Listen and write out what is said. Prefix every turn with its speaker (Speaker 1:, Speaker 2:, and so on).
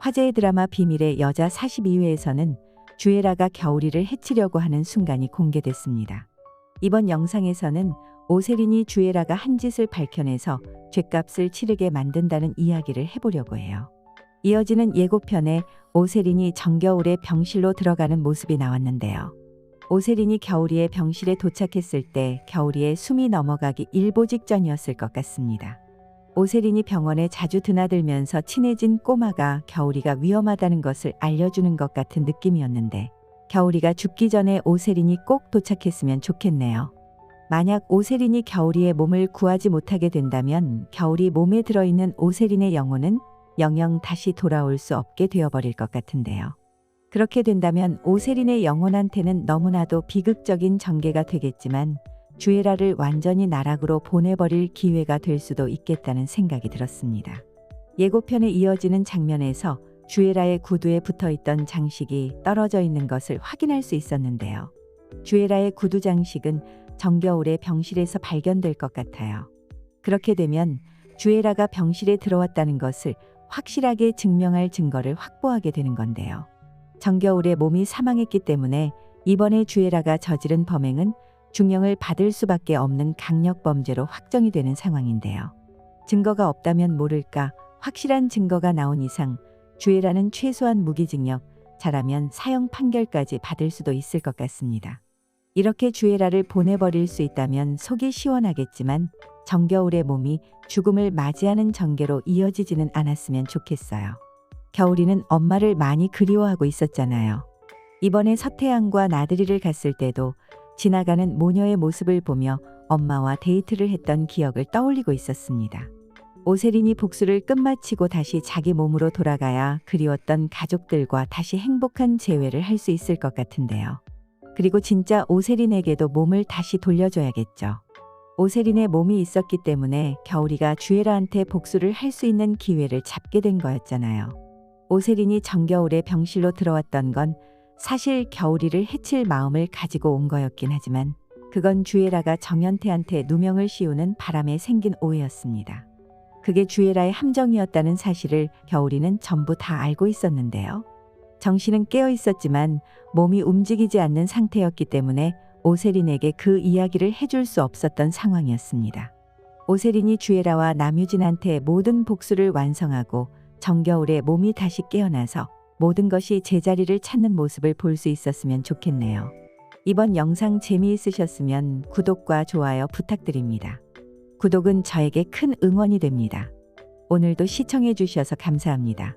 Speaker 1: 화제의 드라마 비밀의 여자 42회에서는 주애라가 겨울이를 해치려고 하는 순간이 공개됐습니다. 이번 영상에서는 오세린이 주애라가 한 짓을 밝혀내서 죗값을 치르게 만든다는 이야기를 해보려고 해요. 이어지는 예고편에 오세린이 정겨울의 병실로 들어가는 모습이 나왔는데요. 오세린이 겨울이의 병실에 도착했을 때 겨울이의 숨이 넘어가기 일보 직전이었을 것 같습니다. 오세린이 병원에 자주 드나들면서 친해진 꼬마가 겨울이가 위험하다는 것을 알려주는 것 같은 느낌이었는데 겨울이가 죽기 전에 오세린이 꼭 도착했으면 좋겠네요. 만약 오세린이 겨울이의 몸을 구하지 못하게 된다면 겨울이 몸에 들어있는 오세린의 영혼은 영영 다시 돌아올 수 없게 되어버릴 것 같은데요. 그렇게 된다면 오세린의 영혼한테는 너무나도 비극적인 전개가 되겠지만 주애라를 완전히 나락으로 보내버릴 기회가 될 수도 있겠다는 생각이 들었습니다. 예고편에 이어지는 장면에서 주애라의 구두에 붙어 있던 장식이 떨어져 있는 것을 확인할 수 있었는데요. 주애라의 구두 장식은 정겨울의 병실에서 발견될 것 같아요. 그렇게 되면 주애라가 병실에 들어왔다는 것을 확실하게 증명할 증거를 확보하게 되는 건데요. 정겨울의 몸이 사망했기 때문에 이번에 주애라가 저지른 범행은 중형을 받을 수밖에 없는 강력범죄로 확정이 되는 상황인데요. 증거가 없다면 모를까 확실한 증거가 나온 이상 주애라는 최소한 무기징역, 잘하면 사형 판결까지 받을 수도 있을 것 같습니다. 이렇게 주애라를 보내버릴 수 있다면 속이 시원하겠지만 정겨울의 몸이 죽음을 맞이하는 전개로 이어지지는 않았으면 좋겠어요. 겨울이는 엄마를 많이 그리워하고 있었잖아요. 이번에 서태양과 나들이를 갔을 때도 지나가는 모녀의 모습을 보며 엄마와 데이트를 했던 기억을 떠올리고 있었습니다. 오세린이 복수를 끝마치고 다시 자기 몸으로 돌아가야 그리웠던 가족들과 다시 행복한 재회를 할 수 있을 것 같은데요. 그리고 진짜 오세린에게도 몸을 다시 돌려줘야겠죠. 오세린의 몸이 있었기 때문에 겨울이가 주애라한테 복수를 할 수 있는 기회를 잡게 된 거였잖아요. 오세린이 정겨울의 병실로 들어왔던 건 사실 겨울이를 해칠 마음을 가지고 온 거였긴 하지만 그건 주애라가 정연태한테 누명을 씌우는 바람에 생긴 오해였습니다. 그게 주애라의 함정이었다는 사실을 겨울이는 전부 다 알고 있었는데요. 정신은 깨어 있었지만 몸이 움직이지 않는 상태였기 때문에 오세린에게 그 이야기를 해줄 수 없었던 상황이었습니다. 오세린이 주애라와 남유진한테 모든 복수를 완성하고 정겨울의 몸이 다시 깨어나서 모든 것이 제자리를 찾는 모습을 볼 수 있었으면 좋겠네요. 이번 영상 재미있으셨으면 구독과 좋아요 부탁드립니다. 구독은 저에게 큰 응원이 됩니다. 오늘도 시청해 주셔서 감사합니다.